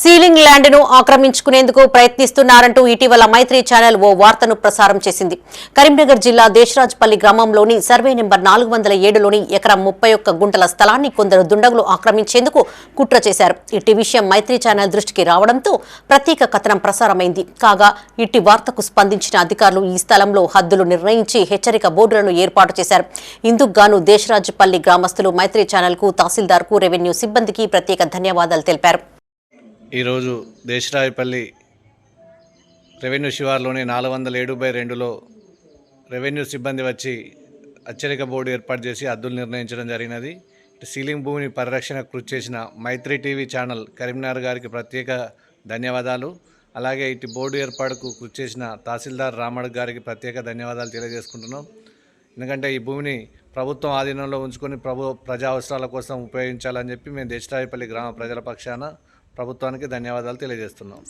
Ceiling ల్యాండ్ను ఆక్రమించుకునేందుకు ప్రయత్నిస్తున్నారంటూ ఇటీవల మైత్రి channel ఓ వార్తను ప్రసారం చేసింది. కరీంనగర్ జిల్లా దేశరాజ్పల్లి గ్రామంలోని సర్వే నెంబర్ నాలుగు వందల ఏడులోని ఎకరం ముప్పై ఒక్క గుంటల స్థలాన్ని కొందరు దుండగులు ఆక్రమించేందుకు కుట్ర చేశారు. ఇట్టి విషయం మైత్రి ఛానల్ దృష్టికి రావడంతో ప్రత్యేక కథనం ప్రసారమైంది. కాగా ఇట్టి వార్తకు స్పందించిన అధికారులు ఈ స్థలంలో హద్దులు నిర్ణయించి హెచ్చరిక బోర్డులను ఏర్పాటు చేశారు. ఇందుకు గాను దేశరాజ్పల్లి గ్రామస్తులు మైత్రి ఛానల్కు తహసీల్దార్కు రెవెన్యూ సిబ్బందికి ప్రత్యేక ధన్యవాదాలు తెలిపారు. ఈరోజు దేశరాయపల్లి రెవెన్యూ శివార్లోని నాలుగు వందల ఏడు బై రెండులో రెవెన్యూ సిబ్బంది వచ్చి హెచ్చరిక బోర్డు ఏర్పాటు చేసి అద్దులు నిర్ణయించడం జరిగినది. సీలింగ్ భూమిని పరిరక్షణ కృషి చేసిన మైత్రి టీవీ ఛానల్ కరీంనగర్ గారికి ప్రత్యేక ధన్యవాదాలు. అలాగే ఇటు బోర్డు ఏర్పాటుకు కృషి చేసిన తహసీల్దార్ రామడ్ గారికి ప్రత్యేక ధన్యవాదాలు తెలియజేసుకుంటున్నాం. ఎందుకంటే ఈ భూమిని ప్రభుత్వం ఆధీనంలో ఉంచుకొని ప్రభు ప్రజా అవసరాల కోసం ఉపయోగించాలని చెప్పి మేము దేశరాయపల్లి గ్రామ ప్రజల పక్షాన ప్రభుత్వానికి ధన్యవాదాలు తెలియజేస్తున్నాం.